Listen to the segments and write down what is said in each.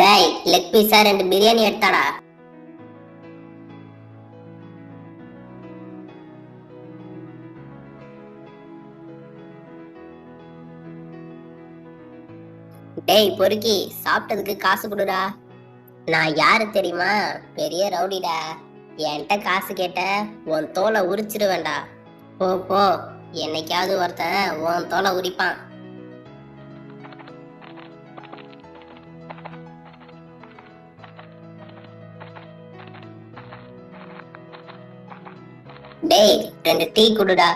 டேய் லெக் பீஸா ரெண்டு பிரியாணி எடுத்தாடா. டேய் பொறுக்கி சாப்பிட்டதுக்கு காசு கொடுடா. நான் யாரு தெரியுமா? பெரிய ரவுடிடா. என்கிட்ட காசு கேட்ட உன் தோலை உரிச்சிருவேண்டா போ போ. என்னைக்காவது ஒருத்தன் உன் தோலை உரிப்பான். டேய் ரெண்டு டீ குடுடா.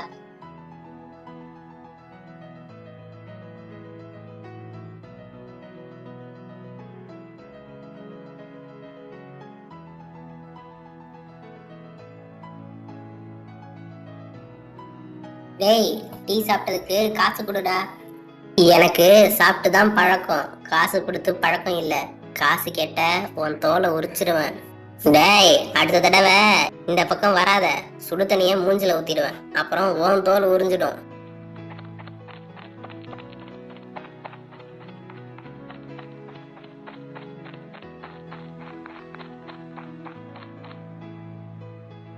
டேய் டீ சாப்பிட்டதுக்கு காசு கொடுடா. எனக்கு சாப்பிட்டு தான் பழக்கம். காசு கொடுத்து பழக்கம் இல்ல. காசு கேட்ட உன் தோலை உரிச்சிருவேன். டேய் அடுத்த தடவை இந்த பக்கம் வராத. சுடு தண்ணிய மூஞ்சில ஊத்திடுவேன். அப்புறம் ஓன் தோல் உறிஞ்சிடும்.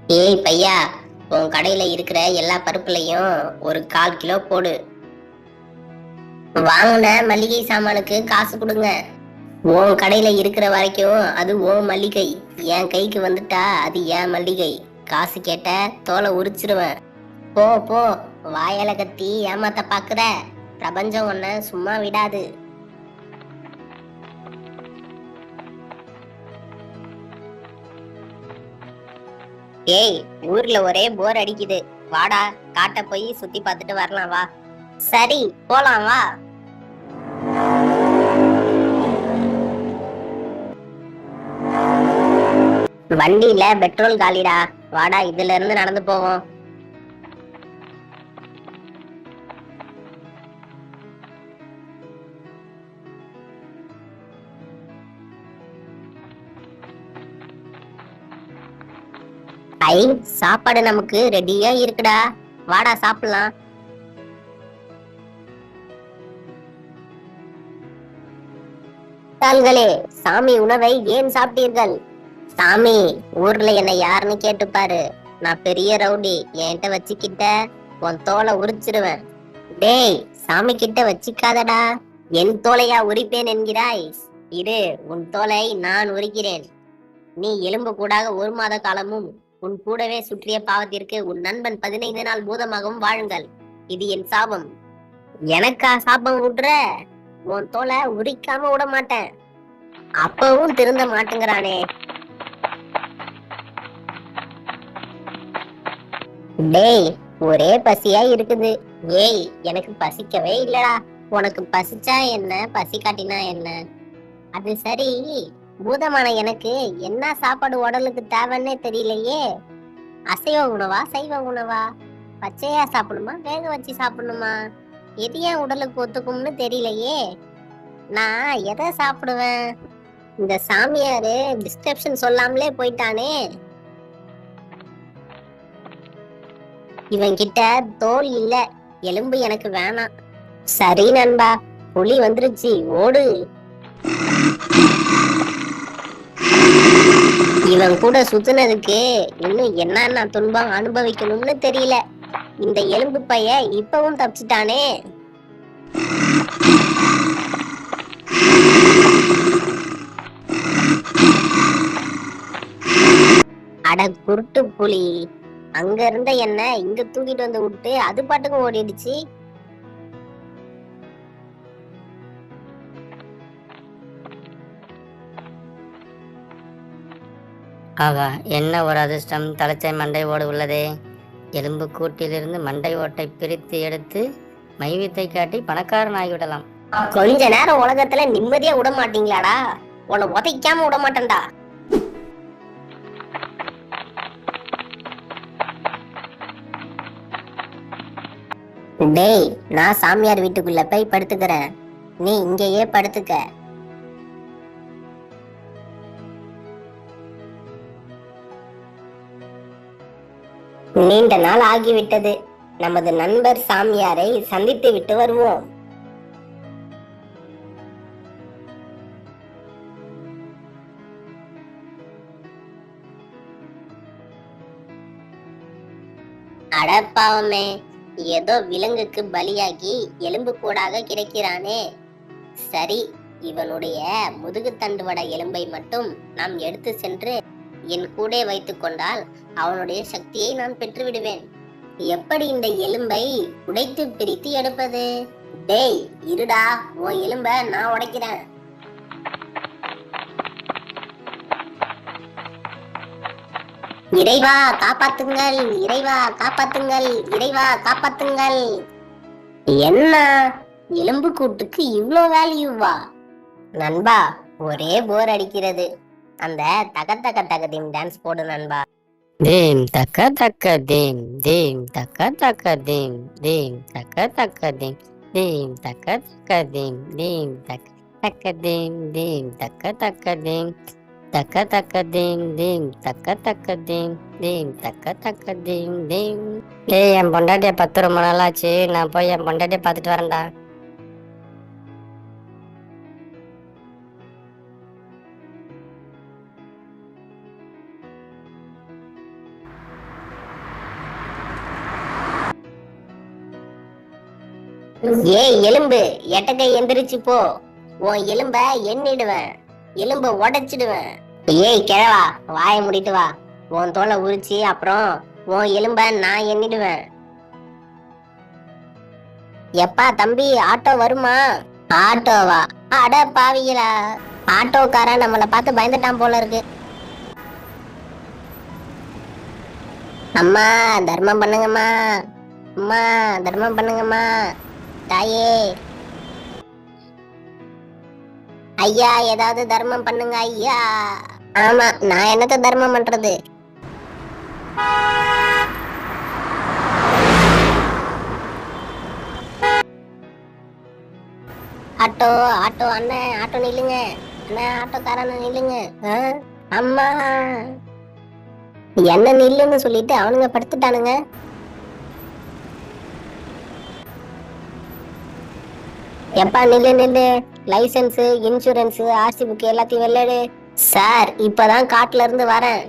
ஏய் பையா உன் கடையில இருக்கிற எல்லா பருப்புலையும் ஒரு கால் கிலோ போடு. வாங்கின மல்லிகை சாமானுக்கு காசு கொடுங்க. உன் கடையில இருக்கிற வரைக்கும் அது ஓ மல்லிகை என் கைக்கு வந்துட்டா அது என் மல்லிகை. காசு கேட்ட தோலை உரிச்சிருவேன். போ போ. வாயலை கத்தி ஏமாத்த பாக்குற. பிரபஞ்சம் ஒன்ன சும்மா விடாது. ஏய் ஊர்ல ஒரே போர் அடிக்குது. வாடா காட்ட போய் சுத்தி பார்த்துட்டு வரலாம் வா. சரி போலாம் வா. வண்டியில பெட்ரோல் காலிடா. வாடா இதுல இருந்து நடந்து போவோம். ஐ சாப்பாடு நமக்கு ரெடியா இருக்குடா. வாடா சாப்பிடலாம். தாள்களே சாமி உணவை ஏன் சாப்பிட்டீர்கள்? சாமி ஊர்ல என்ன யாருன்னு கேட்டுப்பாரு நான் பெரிய ரவுடி என்கிட்ட வச்சுக்கிட்ட உன் தோலை உரிச்சிருவேன். டேய் சாமி கிட்ட வச்சுக்காதடா. என் தோலையா உரிப்பேன் என்கிறாய். இரு உன் தோலை நான் உரிக்கிறேன். நீ எலும்பு கூடாக ஒரு மாத காலமும் உன் கூடவே சுற்றிய பாவத்திற்கு உன் நண்பன் பதினைந்து நாள் பூதமாகவும் வாழுங்கள். இது என் சாபம். எனக்கா சாபம் விடுற உன் தோலை உரிக்காம விட மாட்டேன் அப்பவும் திருந்த மாட்டேங்கிறானே. டேய் ஒரே பசியா இருக்குது. ஏய் எனக்கு பசிக்கவே இல்லடா. உனக்கு பசிச்சா என்ன? பசி காட்டினா என்ன? அது சரி. பூதமான எனக்கு என்ன சாப்பாடு உடலுக்கு தேவைன்னே தெரியலையே. அசைவ உணவா சைவ உணவா? பச்சையா சாப்பிடணுமா? வேக வச்சு சாப்பிடணுமா? எது ஏன் உடலுக்கு ஒத்துக்கும்னு தெரியலையே. நான் எதை சாப்பிடுவேன்? இந்த சாமியாரு டிஸ்கிரிப்ஷன் சொல்லாமலே போயிட்டானே. இவன் கிட்ட தோல் இல்ல எலும்பு எனக்கு வேணாம். சரி நண்பா புலி வந்துருச்சு ஓடு. இவன் கூட சுத்துனதுக்கு இன்னும் என்னென்ன துன்பம் அனுபவிக்கணும்னு தெரியல. இந்த எலும்பு பைய இப்பவும் தப்பிச்சிட்டானே. அட குருட்டு புலி. அங்க இருந்த என்ன இங்க தூக்கிட்டு வந்து விட்டு அது பாட்டுக்கு ஓடிடுச்சு. ஆகா என்ன ஒரு அதிர்ஷ்டம்? தலைச்சை மண்டை ஓடு உள்ளதே. எலும்பு கூட்டிலிருந்து மண்டை ஓட்டை பிரித்து எடுத்து மைவித்தை காட்டி பணக்காரன் ஆகிவிடலாம். கொஞ்ச நேரம் உலகத்துல நிம்மதியா விட மாட்டீங்களாடா? உன்னை உதைக்காம விட மாட்டேன்டா. டேய் நான் சாமியார் வீட்டுக்குள்ள போய் படுத்துக்கிறேன். நீ இங்கேயே படுத்துக்க. நீண்ட நாள் ஆகிவிட்டது. நமது நண்பர் சாமியாரை சந்தித்து விட்டு வருவோம். அடப்பாவமே. ஏதோ விலங்குக்கு பலியாகி எலும்பு கூடாக கிடைக்கிறானே. சரி இவனுடைய முதுகு தண்டுவட எலும்பை மட்டும் நாம் எடுத்து சென்று என் கூட வைத்துக் கொண்டால் அவனுடைய சக்தியை நான் பெற்று விடுவேன் எப்படி இந்த எலும்பை உடைத்து பிரித்து எடுப்பது? டேய் இருடா உன் எலும்ப நான் உடைக்கிறேன். இறைவா காப்பாத்துங்கள். இறைவா காப்பாத்துங்கள். இறைவா காப்பாத்துங்கள். என்ன? எலும்பு கூட்டுக்கு இவ்வளோ வேல்யூவா? நண்பா ஒரே போர் அடிக்கிறது. அந்த தக தக தகதிம் டான்ஸ் போடு நண்பா. தீம் தக்க தக்க தீம் தேம் தக்க தக்க தீம் தேம் தக்க தக்க தீம் தேம் தக்க தக்க தீம் தேம் தக்க தக்க தீம் தேம் தக்க தக்க தேம். தக்க தக்க தீம் தீம் தக்க தக்க தீம் தீம் தக்க தக்க தீம் தீம் ஏய் என் பொண்டாட்டிய பத்து ரொம்ப நாளாச்சு. நான் போய் என் பொண்டாட்டிய பார்த்துட்டு வரேன்டா. ஏய் எலும்பு. எட்டக்கை எந்திரிச்சு போ. உன் எலும்ப எண்ணிடுவேன். எலும்ப உடைச்சிடுவேன். ஏய் கிழவா வாய முடித்து வா. உன் தோலை உரிச்சு அப்புறம் உன் எலும்ப நான் எண்ணிடுவேன். எப்பா தம்பி ஆட்டோ வருமா? ஆட்டோவா? அட பாவிகளா. ஆட்டோக்காரன் நம்மளை பார்த்து பயந்துட்டான் போல இருக்கு. அம்மா தர்மம் பண்ணுங்கம்மா. அம்மா தர்மம் பண்ணுங்கம்மா. தாயே. ஐயா ஏதாவது தர்மம் பண்ணுங்க ஐயா. ஆமா நான் என்னத்த தர்மம் பண்றது? ஆட்டோ ஆட்டோ அண்ணன் ஆட்டோ நில்லுங்க. அண்ணன் ஆட்டோக்காரன் நில்லுங்க. அம்மா. என்ன நில்லுன்னு சொல்லிட்டு அவனுங்க படுத்துட்டானுங்க. எப்பா நில்லு நில்லு. லைசன்ஸ் இன்சூரன்ஸ் ஆர்சி புக் எல்லாத்தையும் வெள்ளடு. சார் இப்பதான் காட்டுல இருந்து வரேன்.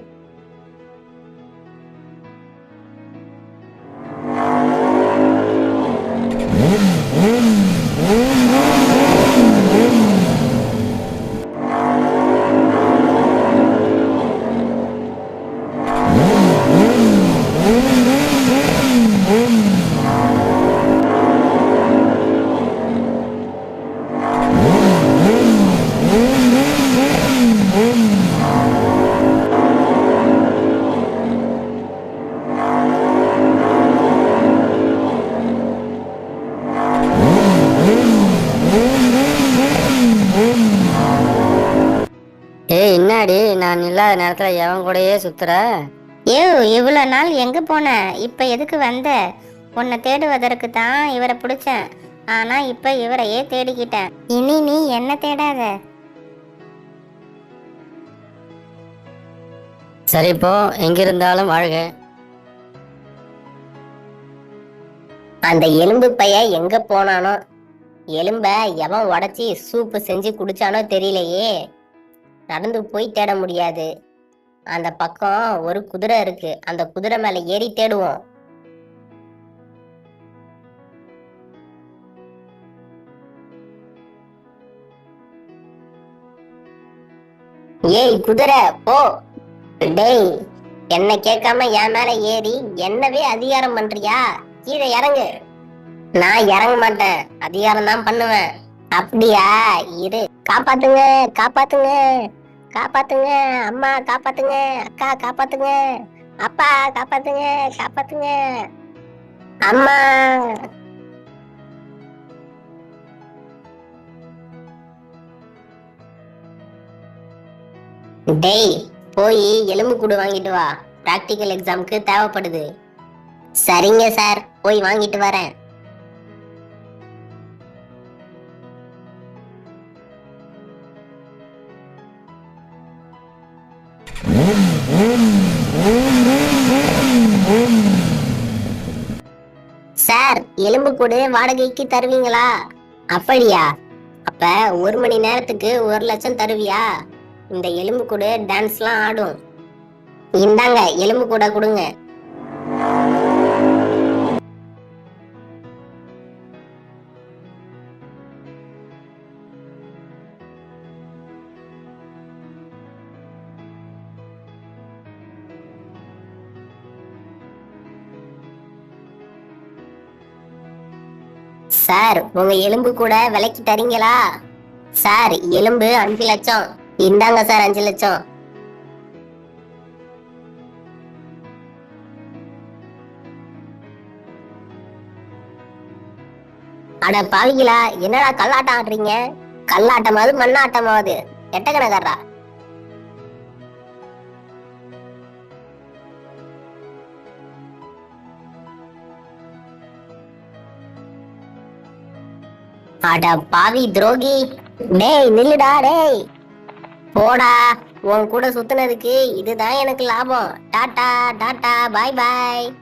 ஏய் என்னாடி நான் இல்லாத நேரத்துல எவன் கூடயே சுத்துற? ஏ இவ்வளவு நாள் எங்க போன? இப்ப எதுக்கு வந்த? உன்னை தேடுவதற்கு தான் இவரை பிடிச்சேன். ஆனா இப்ப இவரையே தேடிக்கிட்டேன். இனி நீ என்ன தேடாத? சரி போ. எங்கிருந்தாலும் வாழ்க. அந்த எலும்பு பைய எங்க போனானோ எலும்ப எவன் உடைச்சி சூப்பு செஞ்சு குடிச்சானோ தெரியலையே. நடந்து போய் தேட முடியாது. அந்த பக்கம் ஒரு குதிரை இருக்கு. அந்த குதிரை மேல ஏறி தேடுவோம். ஏய் குதிரை போ. டேய் என்ன கேட்காம என் மேல ஏறி என்னவே அதிகாரம் பண்றியா? கீழே இறங்கு. நான் இறங்க மாட்டேன். அதிகாரம் தான் பண்ணுவேன். அப்படியா? இரு. காப்பாத்துங்க காப்பாத்துங்க. காப்பாத்துங்க. அம்மா காப்பாத்துங்க. அக்கா காப்பாத்துங்க. அப்பா காப்பாத்துங்க காப்பாத்துங்க. அம்மா. டேய் போய் எலும்பு கூடு வாங்கிட்டு வா. பிராக்டிக்கல் எக்ஸாம்க்கு தேவைப்படுது. சரிங்க சார். போய் வாங்கிட்டு வரேன். எலும்பு கூடு வாடகைக்கு தருவீங்களா? அப்படியா? அப்ப ஒரு மணி நேரத்துக்கு ஒரு லட்சம் தருவியா? இந்த எலும்பு கூடு டான்ஸ்லாம் ஆடும். இந்தாங்க எலும்பு கூட கொடுங்க. சார் உங்க எலும்பு கூட விலைக்கு தரீங்களா? சார் எலும்பு அஞ்சு லட்சம். இந்தாங்க சார் அஞ்சு லட்சம். அட பாவிங்களா என்னடா கல்லாட்டம் ஆடுறீங்க? கல்லாட்டமாவது மண்ணாட்டமாவது. எட்டக்கணக்காரா அட பாவி துரோகி. டேய் நில்லுடா டேய். போடா உன் கூட சுத்துனதுக்கு இதுதான் எனக்கு லாபம். டாடா டாடா பாய் பாய்.